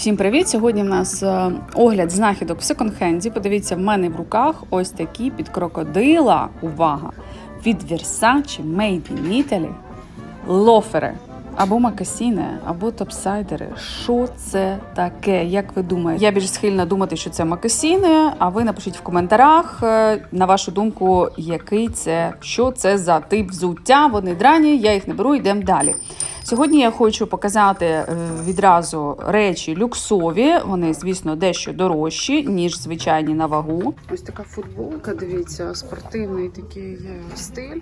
Всім привіт! Сьогодні в нас е, огляд знахідок в секонд-хенді. Подивіться, в мене в руках ось такі під крокодила. Увага! Від Versace Made in Italy лофери. Або макасіни, або топсайдери. Що це таке? Як ви думаєте? Я більш схильна думати, що це макасіни. А ви напишіть в коментарях, е, на вашу думку, який це, що це за тип взуття. Вони драні, я їх не беру, йдемо далі. Сьогодні я хочу показати е, відразу речі люксові. Вони, звісно, дещо дорожчі, ніж звичайні на вагу. Ось така футболка, дивіться, спортивний такий е, стиль.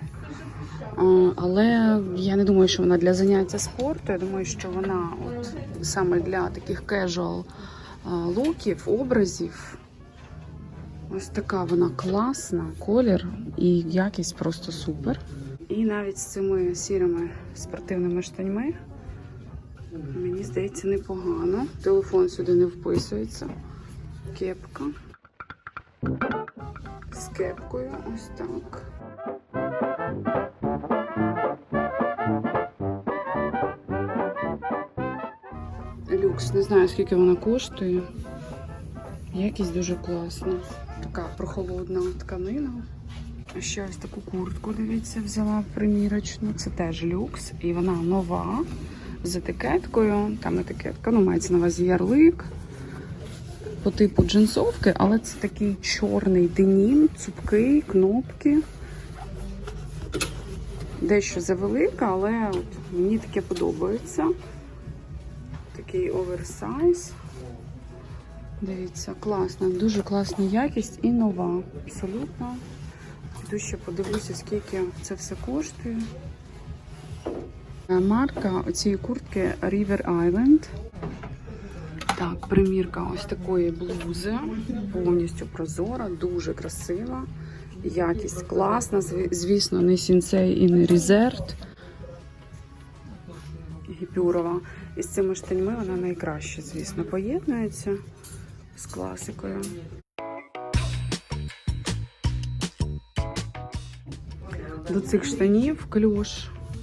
Але я не думаю, що вона для заняття спорту. Я думаю, що вона от саме для таких а, луків, образів. Ось така вона класна, колір і якість просто супер. І навіть з цими сірими спортивними штаньми мені здається непогано. Телефон сюди не вписується. Кепка. З кепкою ось так. Люкс, не знаю скільки вона коштує. Якість дуже класна. Така прохолодна тканина. Ще ось таку куртку, дивіться, взяла примірочну. Це теж люкс. І вона нова з етикеткою. Там етикетка, ну мається на увазі ярлик. По типу джинсовки, але це такий чорний денім, цупкий, кнопки. Дещо завелика, але от мені таке подобається. Такий оверсайз. Дивіться, класна, дуже класна якість і нова. Абсолютно. Піду ще подивлюся, скільки це все коштує. Е, Марка цієї куртки River Island. Так, примірка ось такої блузи. Повністю прозора, дуже красива. Якість класна. Звісно, не сінцей і не різерт. Гіпюрова. І з цими штаньми вона найкраще, звісно, поєднується з класикою. До цих штанів клюш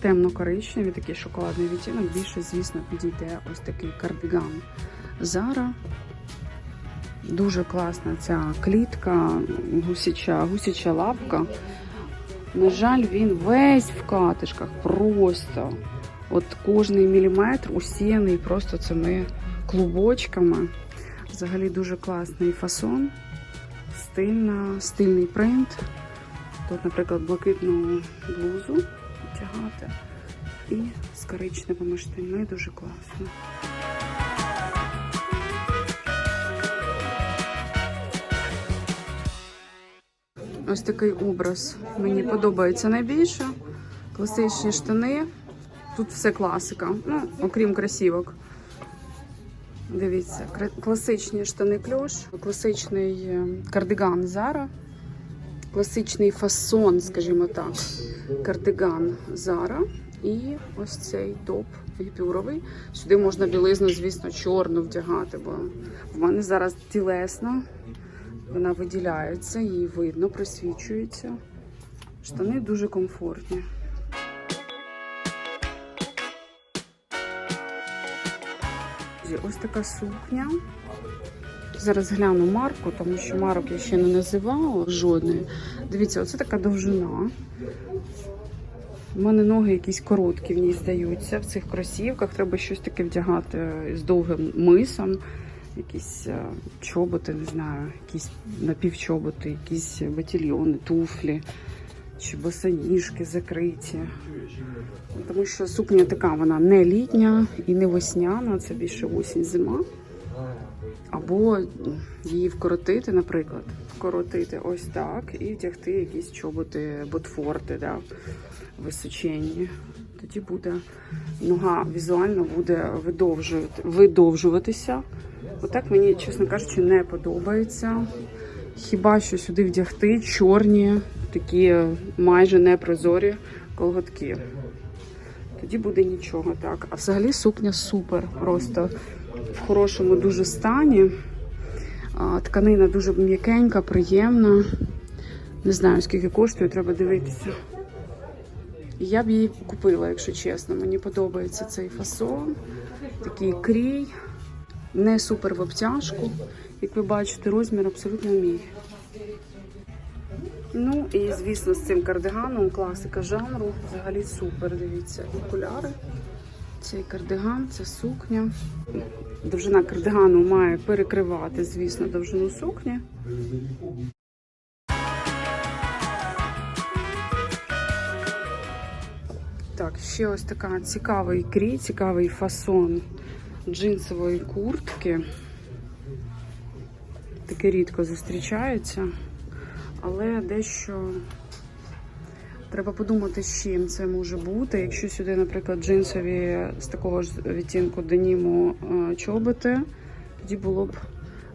темно-коричневий, такий шоколадний відтінок. Більше, звісно, підійде ось такий кардиган Зара. Дуже класна ця клітка, гусяча, гусяча лапка. На жаль, він весь в катишках, просто. От кожний міліметр усіяний просто цими клубочками. Взагалі дуже класний фасон, стильна, стильний принт. Тут, наприклад, блакитну блузу тягати і з коричневими штаньми дуже класно. Ось такий образ мені подобається найбільше. Класичні штани. Тут все класика, ну, окрім красівок. Дивіться, класичні штани кльош, класичний е, кардиган Зара, класичний фасон, скажімо так, кардиган Зара. І ось цей топ гіпюровий. Сюди можна білизну, звісно, чорну вдягати, бо в мене зараз тілесна. Вона виділяється, її видно, просвічується. Штани дуже комфортні. Ось така сукня. Зараз гляну марку, тому що марок я ще не називала жодної. Дивіться, оце така довжина. У мене ноги якісь короткі в ній здаються. В цих кросівках треба щось таке вдягати з довгим мисом. Якісь е, чоботи, не знаю, якісь напівчоботи, якісь батільйони, туфлі чи босоніжки закриті. Тому що сукня така, вона не літня і не весняна, це більше осінь, зима. Або її вкоротити, наприклад, вкоротити ось так і вдягти якісь чоботи, ботфорти, да, височенні. Тоді буде нога візуально буде видовжувати, видовжуватися. Отак мені, чесно кажучи, не подобається. Хіба що сюди вдягти чорні, такі майже непрозорі колготки. Тоді буде нічого так. А взагалі сукня супер. Просто в хорошому дуже стані. Тканина дуже м'якенька, приємна. Не знаю, скільки коштує, треба дивитися. Я б її купила, якщо чесно. Мені подобається цей фасон, такий крій. Не супер в обтяжку. Як ви бачите, розмір абсолютно мій. Ну і звісно, з цим кардиганом класика жанру. Взагалі супер. Дивіться, окуляри. Цей кардиган, це сукня. Довжина кардигану має перекривати, звісно, довжину сукні. Так, ще ось така цікавий крій, цікавий фасон джинсової куртки. Таке рідко зустрічається, але дещо треба подумати, з чим це може бути. Якщо сюди, наприклад, джинсові з такого ж відтінку деніму е, чоботи, тоді було б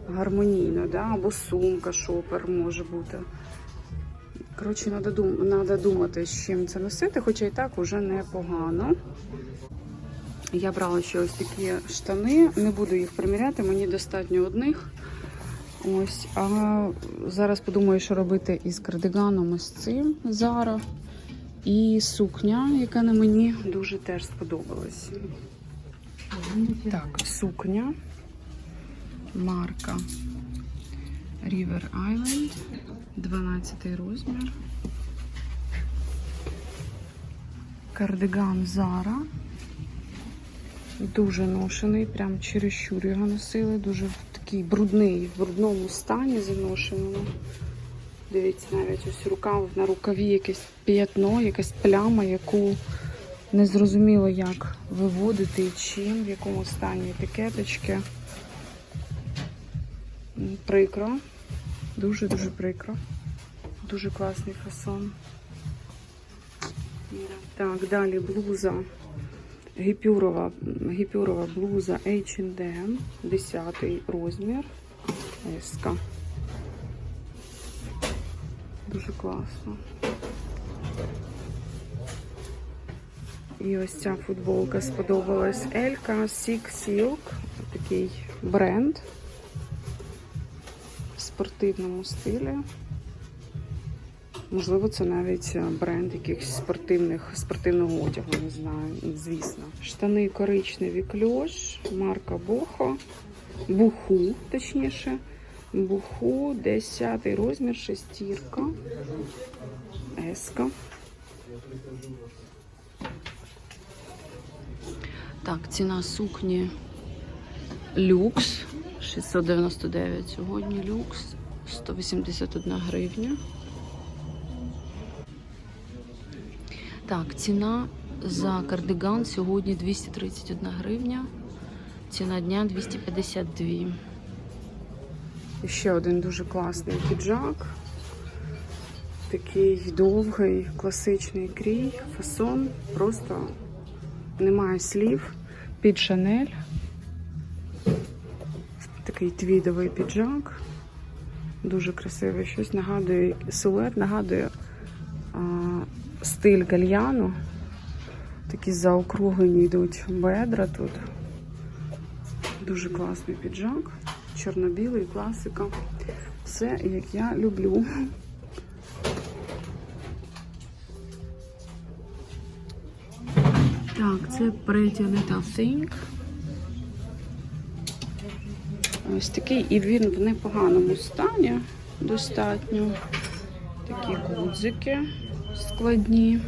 гармонійно, да? або сумка, шопер може бути. Коротше, треба дум... думати, з чим це носити, хоча і так уже непогано. Я брала ще ось такі штани, не буду їх приміряти, мені достатньо одних. Ось, а зараз подумаю, що робити із кардиганом ось цим Зара. І сукня, яка на мені дуже теж сподобалась. Так, сукня. Марка River Island. 12 розмір. Кардиган Зара. Дуже ношений, прям чересчур його носили. Дуже такий брудний, в брудному стані заношеному. Дивіться, навіть ось рукав на рукаві якесь п'ятно, якась пляма, яку не зрозуміло, як виводити і чим, в якому стані етикеточки. Прикро. Дуже-дуже прикро. Дуже класний фасон. Так, далі блуза. Гіпюрова, гіпюрова блуза H&M, 10 розмір. Еска. Дуже класно. І ось ця футболка сподобалась. Елька Sick Silk. Такий бренд в спортивному стилі. Можливо, це навіть бренд якихось спортивних спортивного одягу, не знаю, звісно. Штани коричневі кльош, марка Бохо, Буху, точніше. Буху, 10 розмір, шестірка, еска. Так, ціна сукні люкс 699 сьогодні люкс 181 гривня. Так, ціна за кардиган сьогодні 231 гривня. Ціна дня 252. І ще один дуже класний піджак. Такий довгий, класичний крій, фасон. Просто немає слів. Під Шанель. Такий твідовий піджак. Дуже красивий. Щось нагадує силует, нагадує стиль гальяну. Такі заокруглені йдуть бедра тут. Дуже класний піджак. Чорно-білий, класика. Все, як я люблю. Так, це Pretty Little Thing. Ось такий, і він в непоганому стані достатньо. Такі гудзики складні.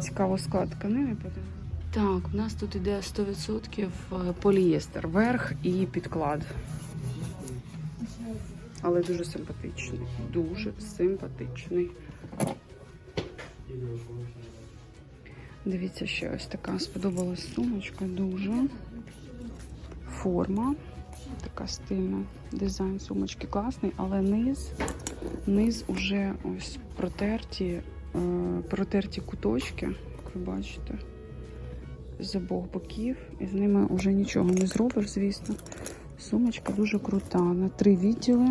Цікаво склад тканини подивимося. Так, в нас тут іде 100% полієстер, верх і підклад. Але дуже симпатичний. Дуже симпатичний. Дивіться, ще ось така сподобалась сумочка, дуже. Форма. Така стильна. Дизайн сумочки класний, але низ, низ уже ось протерті, е, протерті куточки, як ви бачите, з обох боків. І з ними вже нічого не зробиш, звісно. Сумочка дуже крута. На три відділи.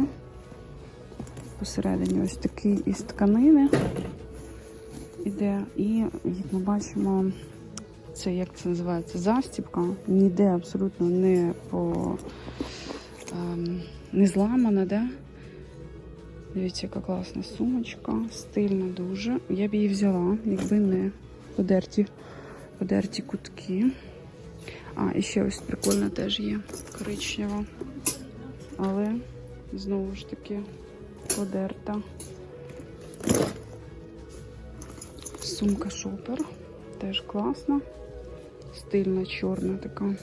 Посередині ось такий із тканини іде. І як ми бачимо, це як це називається застібка. Ніде абсолютно не по ем, не зламана, да? Дивіться, яка класна сумочка, стильна дуже. Я б її взяла, якби не подерті, подерті кутки. А, і ще ось прикольна теж є коричнева. Але знову ж таки подерта. Сумка шопер. Теж класна. Стильна, чорна така.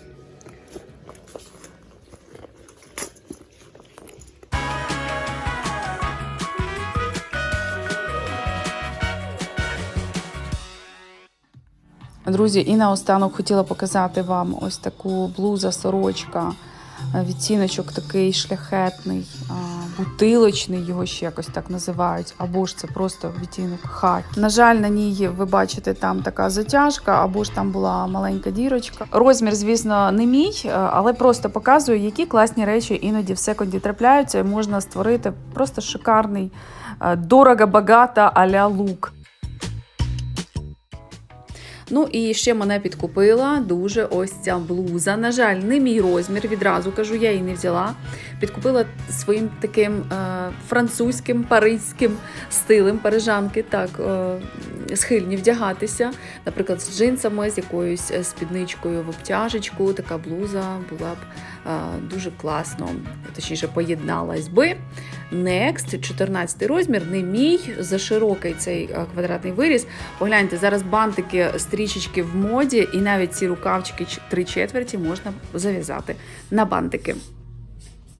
Друзі, і наостанок хотіла показати вам ось таку блуза сорочка. Е, Відтіночок такий шляхетний, бутилочний, його ще якось так називають, або ж це просто відтінок хакі. На жаль, на ній ви бачите там така затяжка, або ж там була маленька дірочка. Розмір, звісно, не мій, е, але просто показую, які класні речі іноді в секонді трапляються, і можна створити просто шикарний, е, дорого-багато а-ля лук. Ну і ще мене підкупила дуже ось ця блуза. На жаль, не мій розмір, відразу кажу, я її не взяла. Підкупила своїм таким е, французьким, паризьким стилем парижанки, так е, схильні вдягатися. Наприклад, з джинсами, з якоюсь е, спідничкою в обтяжечку. Така блуза була б е, дуже класно, точніше, поєдналась би. Next, 14 розмір, не мій, за широкий цей е, квадратний виріз. Погляньте, зараз бантики, стрічечки в моді, і навіть ці рукавчики три четверті можна зав'язати на бантики.